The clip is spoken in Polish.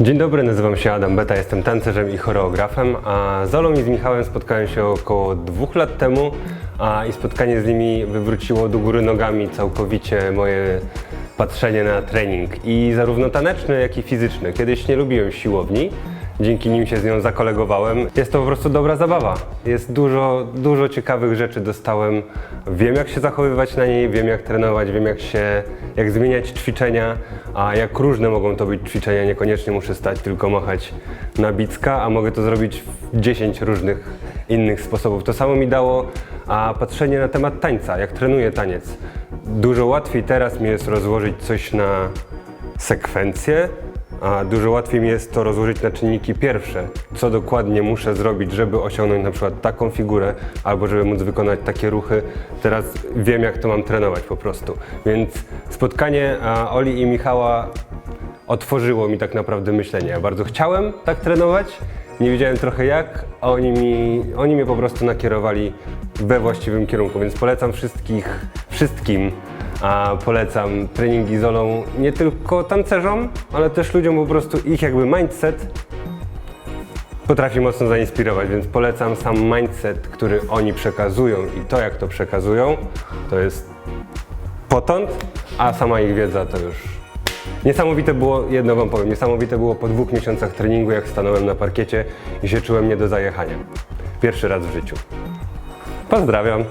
Dzień dobry, nazywam się Adam Beta, jestem tancerzem i choreografem, a z Olą i z Michałem spotkałem się około dwóch lat temu a, i spotkanie z nimi wywróciło do góry nogami całkowicie moje patrzenie na trening i zarówno taneczny, jak i fizyczny. Kiedyś nie lubiłem siłowni, dzięki nim się z nią zakolegowałem. Jest to po prostu dobra zabawa. Jest dużo, dużo ciekawych rzeczy dostałem. Wiem jak się zachowywać na niej, wiem jak trenować, wiem jak się, jak zmieniać ćwiczenia, a jak różne mogą to być ćwiczenia. Niekoniecznie muszę stać, tylko machać na bicka, a mogę to zrobić w 10 różnych innych sposobów. To samo mi dało a patrzenie na temat tańca, jak trenuję taniec. Dużo łatwiej teraz mi jest rozłożyć coś na sekwencje, a dużo łatwiej mi jest to rozłożyć na czynniki pierwsze. Co dokładnie muszę zrobić, żeby osiągnąć na przykład taką figurę, albo żeby móc wykonać takie ruchy. Teraz wiem, jak to mam trenować po prostu. Więc spotkanie Oli i Michała otworzyło mi tak naprawdę myślenie. Ja bardzo chciałem tak trenować, nie wiedziałem trochę jak, a oni, mi, oni mnie po prostu nakierowali we właściwym kierunku, więc polecam wszystkich, wszystkim, a polecam treningi z Olą nie tylko tancerzom, ale też ludziom po prostu ich jakby mindset potrafi mocno zainspirować, więc polecam sam mindset, który oni przekazują i to jak to przekazują, to jest potąd, a sama ich wiedza to już Niesamowite było, jedno wam powiem, niesamowite było po dwóch miesiącach treningu, jak stanąłem na parkiecie i się czułem nie do zajechania. Pierwszy raz w życiu. Pozdrawiam.